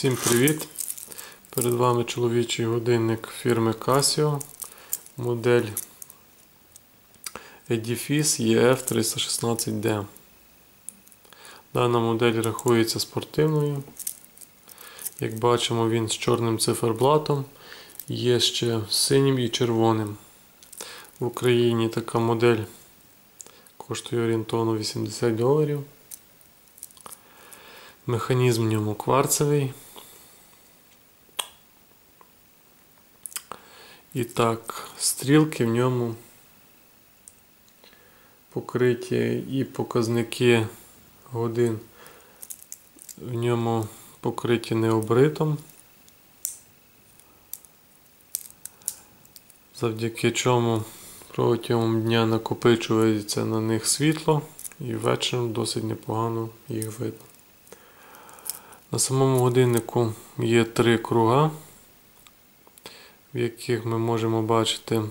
Всім привіт! Перед вами чоловічий годинник фірми Casio, модель Edifice EF316D. Дана модель рахується спортивною. Як бачимо, він з чорним циферблатом, є ще синім і червоним. В Україні така модель коштує орієнтовно 80 доларів. Механізм в ньому кварцевий. І так, стрілки в ньому покриті і показники годин в ньому покриті необритом, завдяки чому протягом дня накопичується на них світло і ввечері досить непогано їх видно. На самому годиннику є три круга, в яких ми можемо бачити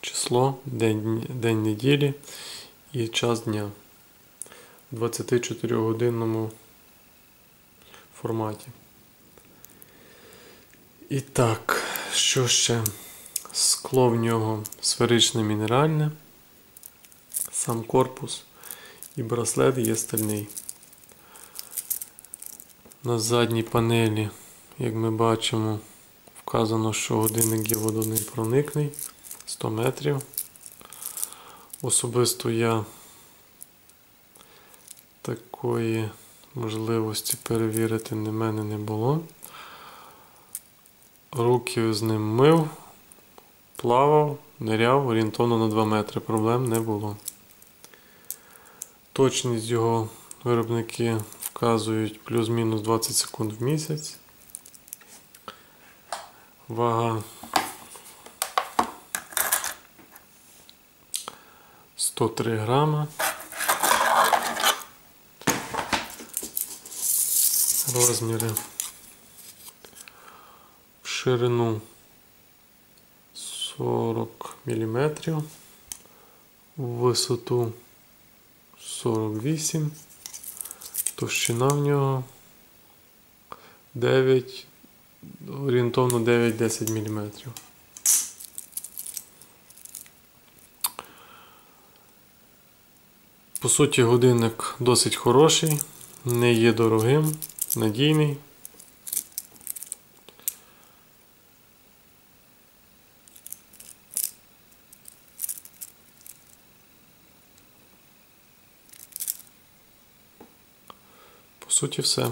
число, день, день неділі і час дня в 24-годинному форматі. І так, що ще? Скло в нього сферичне мінеральне, сам корпус і браслет є стальний. На задній панелі, як ми бачимо, вказано, що годинник є водонепроникний 100 метрів. Особисто я такої можливості перевірити в мене не було. Руки з ним мив, плавав, ниряв орієнтовно на 2 метри. Проблем не було. Точність його виробники вказують плюс-мінус 20 секунд в місяць. Вага. 103 грама. Розміри. В ширину 40 мм, в висоту 48 Товщина в нього 9, орієнтовно 9-10 мм. По суті, годинник досить хороший, не є дорогим, надійний. По суті, все.